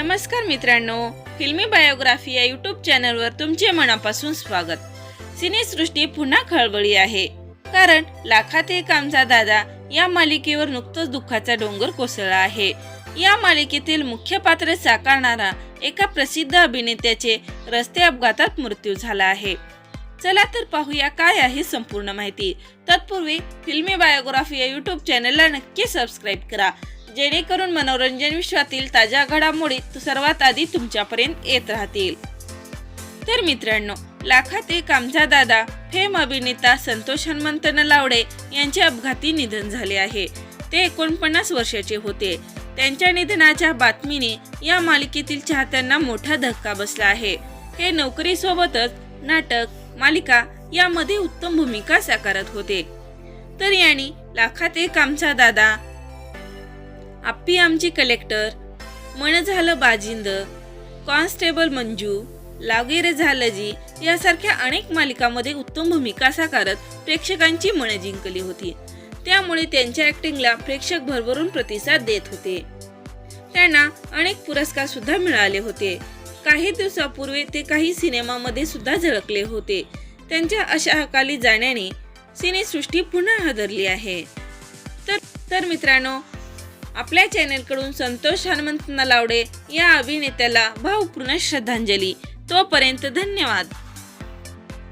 नमस्कार मित्रांनो फिल्मी बायोग्राफी या यूट्यूब चॅनलवर तुमचे मनापासून स्वागत. सिनेसृष्टी पुन्हा खळबळी आहे. कारण लाखात एक आमचा दादा या मालिकेवर नुकतंच दुःखाचा डोंगर कोसळला आहे. या मालिकेतील मुख्य पात्र साकारणारा एका प्रसिद्ध अभिनेत्याचे रस्ते अपघातात मृत्यू झाला आहे. चला तर पाहूया काय आहे संपूर्ण माहिती. तत्पूर्वी फिल्मी बायोग्राफी या युट्यूब चॅनलला नक्की सबस्क्राईब करा. जेणेकरून मनोरंजन विश्वातील ताज्या घडामोडी सर्वात आधी तुमच्यापर्यंत येत राहतील. तर मित्रांनो लाखात एक आमचा दादा फेम अभिनेता संतोष हनुमंत नलावडे यांचे अपघाती निधन झाले आहे. ते एकोणपन्नास वर्षाचे होते. त्यांच्या निधनाच्या बातमीने या मालिकेतील चाहत्यांना मोठा धक्का बसला आहे. हे नोकरीसोबतच नाटक मालिका यामध्ये उत्तम भूमिका साकारत होते. तर यांनी लाखात एक आमचा दादा आप्पी आमची कलेक्टर मन झालं बाजिंद कॉन्स्टेबल मंजू लावगेरे झालं जी यासारख्या अनेक मालिकांमध्ये उत्तम भूमिका साकारत प्रेक्षकांची मनं जिंकली होती. त्यामुळे त्यांच्या ऍक्टिंगला प्रेक्षक भरभरून प्रतिसाद देत होते. त्यांना अनेक पुरस्कार सुद्धा मिळाले होते. काही दिवसापूर्वी ते काही सिनेमामध्ये सुद्धा झळकले होते. त्यांच्या अशा अकाली जाण्याने सिनेसृष्टी पुन्हा हादरली आहे. तर तर मित्रांनो आपल्या चॅनेलकडून संतोष हनुमंत नलावडे या अभिनेत्याला भावपूर्ण श्रद्धांजली. तोपर्यंत धन्यवाद.